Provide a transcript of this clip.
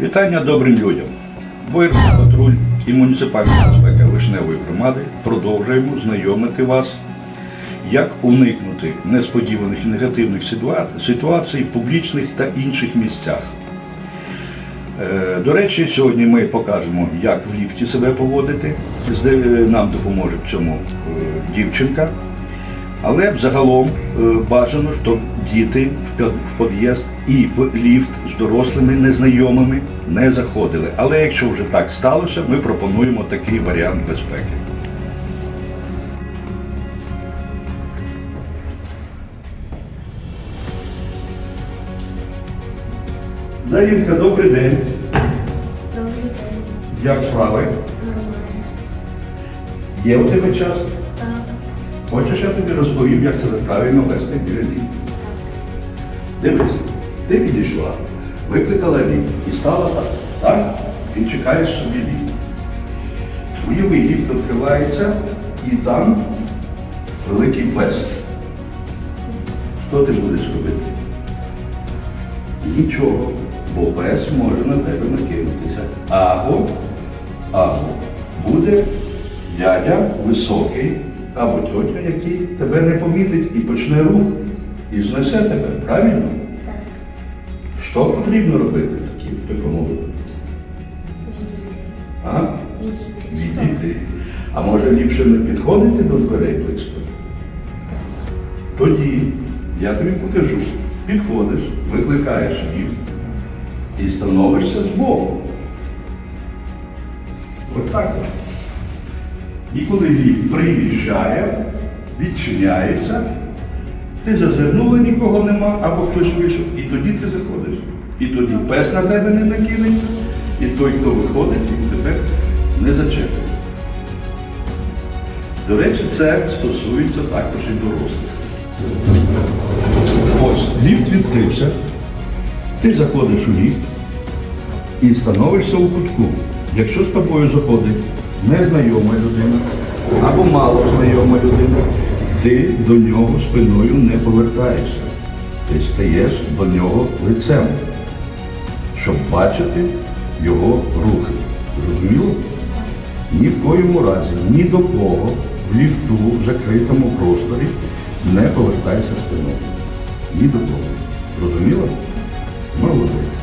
Вітання добрим людям. Боярський патруль і муніципальна безпека Вишневої громади продовжуємо знайомити вас, як уникнути несподіваних і негативних ситуацій в публічних та інших місцях. Е, До речі, сьогодні ми покажемо, як в ліфті себе поводити. Зде- Нам допоможе в цьому е, дівчинка. Але загалом е, бажано, щоб діти в під'їзд і в ліфт з дорослими незнайомими не заходили. Але якщо вже так сталося, ми пропонуємо такий варіант безпеки. Дарінка, добрий день. Добрий день. Як справи? Є у тебе час? Хочеш, я тобі розповім, як себе правильно вести біля ліфту? Дивись, ти підійшла, викликала ліфт і стала так. Так? І чекаєш собі ліфт. Уяви, ліфт відкривається і там великий пес. Що ти будеш робити? Нічого, бо пес може на тебе накинутися. Або, або буде дядя високий, або тьотя, який тебе не помітить і почне рух, і знесе тебе, правильно? Так. Що потрібно робити в такій- в такому? Відійти. А? Відійти. А може ліпше не підходити до дверей близько? Тоді я тобі покажу. Підходиш, викликаєш ліфт і становишся з збоку. Отак. от. І коли ліфт приїжджає, відчиняється, ти зазирнула, нікого нема, або хтось вийшов, і тоді ти заходиш. І тоді пес на тебе не накинеться, і той, хто виходить, він тебе не зачепить. До речі, це стосується також і дорослих. Ось, ліфт відкрився, ти заходиш у ліфт і становишся у кутку. Якщо з тобою заходить незнайома людина або мало знайома людина, ти до нього спиною не повертаєшся. Ти стаєш до нього лицем, щоб бачити його рухи. Зрозуміло? Ні в коєму разі, ні до кого в ліфту в закритому просторі не повертайся спиною. Ні до кого. Зрозуміло? Молодець.